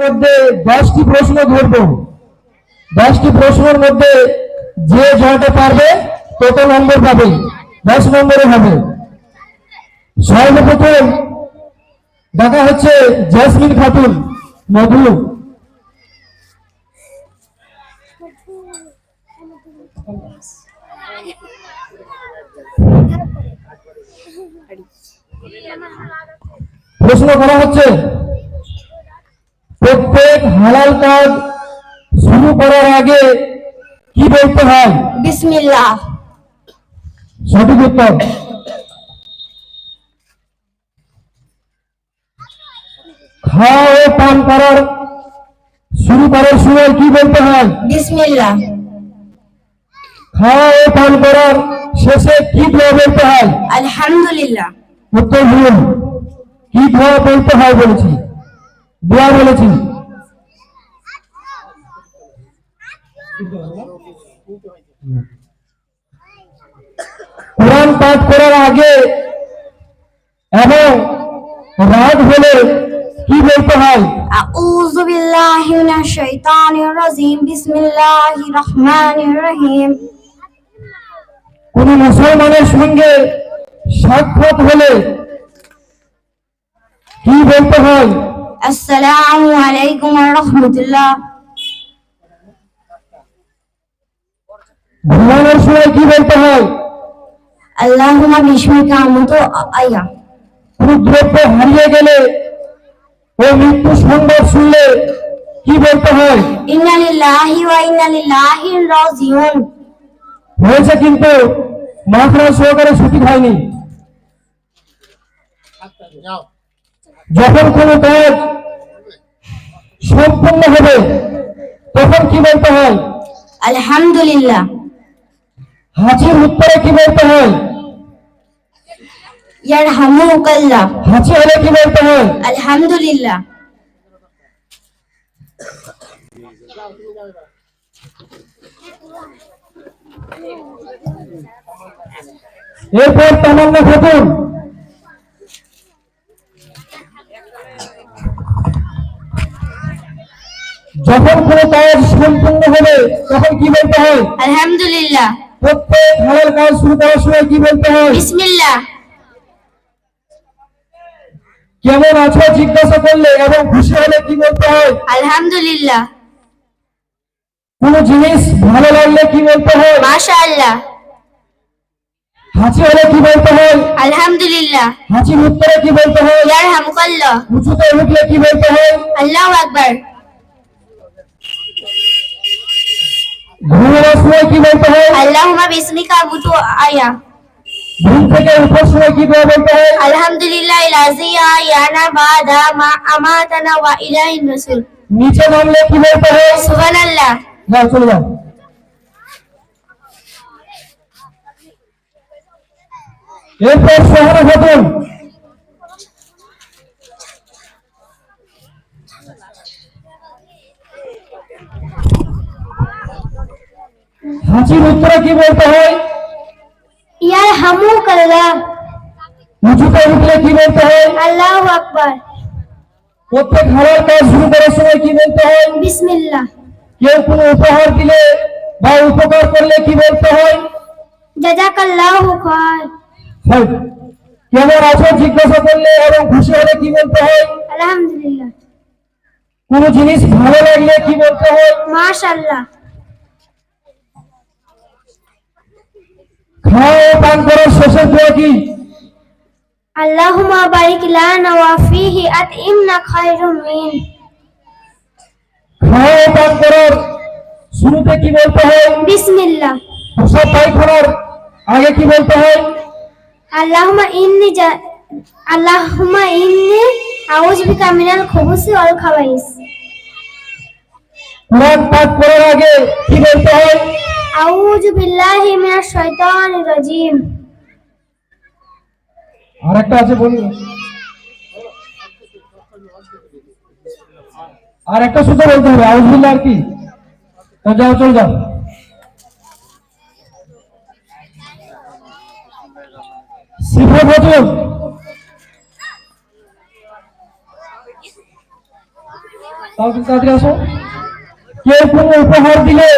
মধ্যে দশটি প্রশ্ন ধরবো। দশটি প্রশ্নের মধ্যে যে জয়টা পারবে তত নম্বর পাবে। দশ নম্বরে হবে। সর্বপ্রথম দেখা হচ্ছে জেসমিন খাতুন, মধু। প্রশ্ন করা হচ্ছে হালাল কাজ শুরু করার আগে কি বলতে হয়? বিসমিল্লাহ। সঠিক উত্তর। খাওয়া ও পান করার শুরু করার সময় কি বলতে হয়? বিসমিল্লাহ। খাওয়া ও পান করার শেষে কি দোয়া বলতে হয়? আলহামদুলিল্লাহ। উত্তর ভুল কি দোয়া বলতে হয় বলেছি। দোয়া বলেছি। কোরআন পাঠ করার আগে এবং রাত হলে কি বলতে হয় أعوذ بالله من الشيطان الرجيم بسم الله الرحمن الرحيم কোন মুসলমানের সঙ্গে সাক্ষাৎ হলে কি বলতে হয় السلام عليكم ورحمة الله ঘুমানোর সময় কি বলতে হয়? আল্লাহ বিস্মিকা আমতু আয়া। হারিয়ে গেলে ও মৃত্যু সংবাদ শুনলে কি বলতে হয়? ইন্না ওয়া ইন্না রাজিউন। হয়েছে কিন্তু মাখরা সহকারে হয়নি। যখন কোন কাজ সম্পূর্ণ হবে তখন কি বলতে হয়? আলহামদুলিল্লাহ। হাঁচির উত্তরে কি বলতে হয়? ইয়ার হামু কাল্লা হাঁচি হলে কি বলতে হয়? আলহামদুলিল্লাহ। এরপর তামান্না খাতুন। যখন কোনো কাজ সম্পূর্ণ হবে তখন কি বলতে হয়? আলহামদুলিল্লাহ। প্রত্যেক হালাল কাজ শুরু করার সময় কি বলতে হয়? কেমন আছো? জিজ্ঞাসা করলে এবং খুশি হলে কি বলতে হয়? আলহামদুলিল্লাহ। কোন জিনিস ভালো লাগলে কি বলতে হয়? মাশাআল্লাহ। হাঁচি হলে কি বলতে হয়? আলহামদুলিল্লাহ। উত্তরে কি বলতে হয়? উঁচুতে উঠলে কি বলতে হয়? আকবার। भूमस्मय की बोलते हैं? अल्लाहुम्मा बिस्मिका अबुतु आया। भूम से क्या उपस्मय की दुआ बोलते हैं? अल्हम्दुलिल्लाह लाजी आयाना बादा मा अमातना व इलाही नसुल। नीचे मामले की बोलते हैं? सुभान अल्लाह ना। चलो जाओ এরপর শহর হতুন हाँसी उत्तर की बोलते हो यार हमो कर ला मुझे तो उत्तर की बोलते हो अल्लाह अकबर। उत्तर खड़ा कर शुरू करो समय की बोलते हो बिस्मिल्लाह। क्यों कुन उपहार के लिए बाय उपकार कर ले की बोलते हो जजा कर हो कार हाँ क्या मैं राजा जिज्ञासा कर ले और खुशी होने की बोलते हो अल्हम्दुलिल्लाह। कुन जिनिस भाव लगले की बोलते हो माशाल्लाह। খাও পান করো শেষের দোয়া কি? আল্লাহুম্মা বারিক লানা ওয়া ফিহি আতইমনা খায়রুম মিন। খাও পান করো। শুরুতে কি বলতে হয়? বিসমিল্লাহ। সব পায়খানার আগে কি বলতে হয়? আল্লাহুম্মা ইন্নি আল্লাহুম্মা ইন্নি আউযু বিকা মিনাল খুবুসি ওয়াল খাবাইস। কোরআন পাঠ করার আগে কি বলতে হয়? আউযু বিল্লাহি মিনাশ শাইতানির রাজিম। আরেকটা আছে, বলুন। আর একটা সূত্র বলতে হবে, আউযু বিল্লাহ কি? তো যাও, চলে যাও। সিফে বলুন তাড়াতাড়ি আসো? কে কোন উপহার দিলে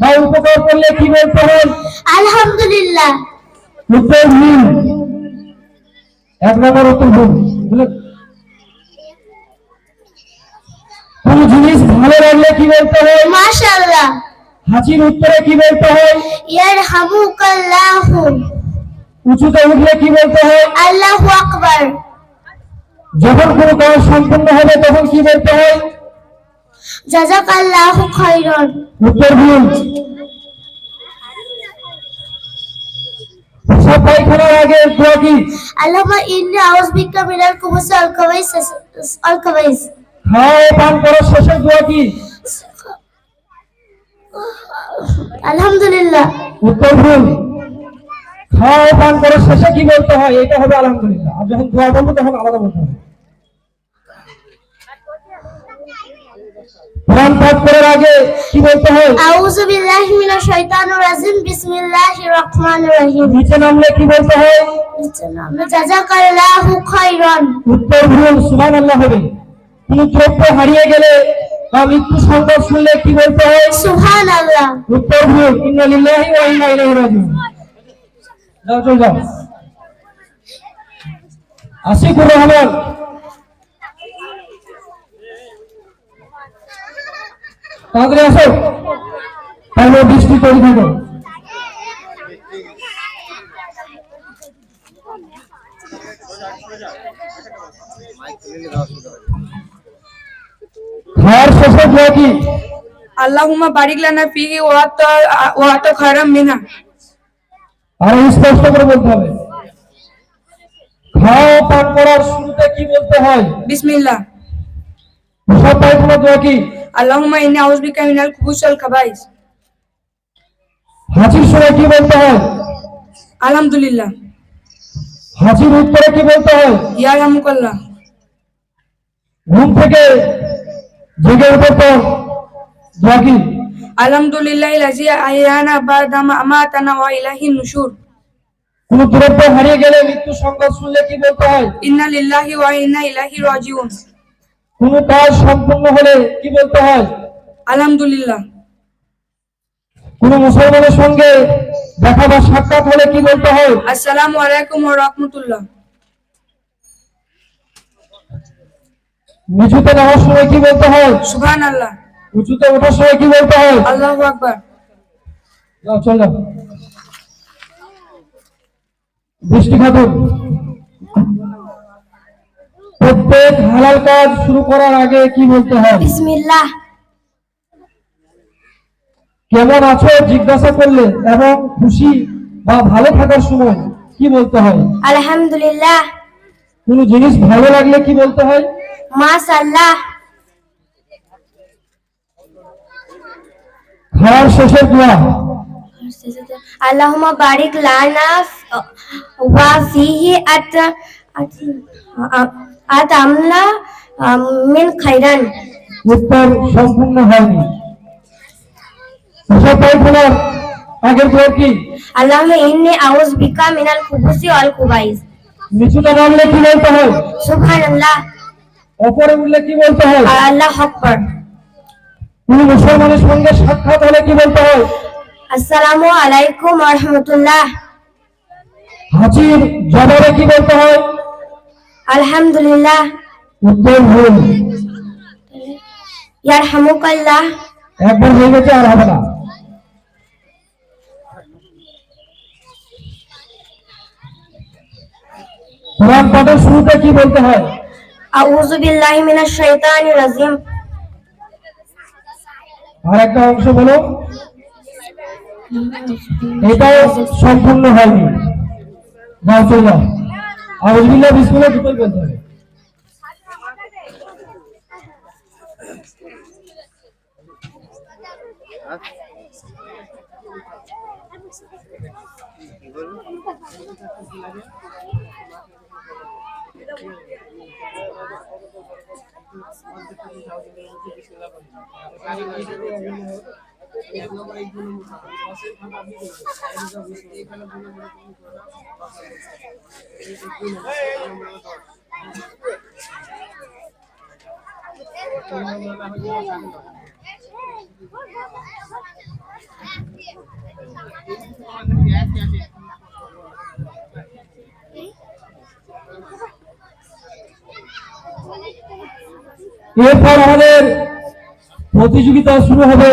বা উপকার করলে কি বলতে হয়? আলহামদুলিল্লাহ। উত্তর ভুল এক নম্বর উত্তর ভুল কোন জিনিস ভালো লাগলে কি বলতে হয়? মাশাআল্লাহ। হাসির উত্তরে কি বলতে হয়? উঁচুতে উঠলে কি বলতে হয়? আল্লাহু আকবার। যখন কোনো কাজ সম্পূর্ণ হবে তখন কি বলতে হয়? জাযাকাল্লাহু খাইরান উত্তর ভুল সব পায়খানার আগে দোয়া কি আল্লাহুম্মা ইন্নী আউযু বিকা মিনাল খুবুসি ওয়াল খাবাইস ওয়াল খাবাইস খাওয়া পান করার শেষে দোয়া কি? আলহামদুলিল্লাহ। উত্তর ভুল খাওয়া পান করার শেষে কি বলতে হয়? এটা হবে আলহামদুলিল্লাহ। আর যখন দোয়া বলব তখন আলাদা বলতে হবে। কোরআন পাঠ করার আগে কি বলতে হয়? আউযু বিল্লাহি মিনাশ শাইতানির রাজিম বিসমিল্লাহির রহমানির রহিম। নিচে নামলে কি বলতে হয়? নিচে নামলে জাযাকাল্লাহু খাইরান উত্তর ভুল সুবহান আল্লাহ হবে কোন দ্রব্য হারিয়ে গেলে বা মৃত্যু সংবাদ শুনলে কি বলতে হয়? সুবহানাল্লাহ। উত্তর ভুল ইন্না লিল্লাহি ওয়া ইন্না ইলাইহি রাজিউন। যাও চল যাও। আশিকুর রহমান তাড়াতাড়ি আসো তাহলে বৃষ্টি করে দিব খাওয়ার শেষে দোয়া কি আল্লাহুম্মা বারিক লানা ফিহি ওয়া তা ওয়া তা খায়রাম মিনা আর স্পষ্ট করে বলতে হবে খাওয়া পান করার শুরুতে কি বলতে হয় বিসমিল্লাহ সব পায়খানা দোয়া কি আল্লাহুম্মা ইন্নী আউযু বিকা মিনাল খুবুস ওয়াল কাবাইস হাজির সুরে কি বলতে হয়? আলহামদুলিল্লাহ। হাজির উত্তরে কি বলতে হয়? ইয়া রাহমুকাল্লাহ। ঘুম থেকে জেগে ওঠার পর দোয়া কি? আলহামদুলিল্লাহ ইলাজি আয়ানা বাদাম আমাতানা ওয়া ইলাহি নুশুর। কোন দ্রব্য হারিয়ে গেলে মৃত্যু সংবাদ শুনলে কি বলতে হয়? ইন্না লিল্লাহি ওয়া ইন্না ইলাইহি রাজিউন। কোনো কাজ সম্পূর্ণ হলে কি বলতে হয়? আলহামদুলিল্লাহ। কোন মুসলমানের সঙ্গে দেখা বা সাক্ষাৎ হলে কি বলতে হয়? আসসালাম আলাইকুম রহমতুল্লাহ। নিচুতে নেওয়ার সময় কি বলতে হয়? সুবহানাল্লাহ। উঁচুতে ওঠার সময় কি বলতে হয়? আল্লাহ আকবর। চল চলো। বৃষ্টি খাতুন প্রত্যেক হালাল কাজ শুরু করার আগে কি বলতে হয়? বিসমিল্লাহ। কেমন আছো? জিজ্ঞাসা করলে এবং খুশি বা ভালো থাকার সময় কি বলতে হয়? আলহামদুলিল্লাহ। কোন জিনিস ভালো লাগলে কি বলতে হয়? মাশাআল্লাহ। খাওয়ার শেষে দোয়া। আল্লাহুম্মা বারিক লানা ওয়া ফিহি আত আর আমলা মিন খাইরান। উত্তর সম্পূর্ণ হয়নি। আগের দোয়া কি? আউজ বিকা মিনাল নামলে কি বলতে হয়। সুবহানাল্লাহ। উপরে উঠলে কি বলতে হয়? আল্লাহ আকবার। তুমি মুসলমানের সঙ্গে সাক্ষাৎ হলে কি বলতে হয়? আসসালামু আলাইকুম ওয়া রাহমাতুল্লাহ। হাজির জবাবে কি বলতে হয়? আলহামদুলিল্লাহ। উত্তর ভুল ইয়ারহামুকাল্লাহ। একবার হয়ে গেছে আর হবে না। কোরআন পাঠের শুরুতে কি বলতে হয়? আউযু বিল্লাহি মিনাশ শাইতানির রাজিম। আর একটা অংশ বলো। এটাও সম্পূর্ণ হয়নি। যাও চলে যাও। আউজবিল্লাহ বিসমিল্লাহ বিপদ বলতে হবে এরপর আমাদের প্রতিযোগিতা শুরু হবে।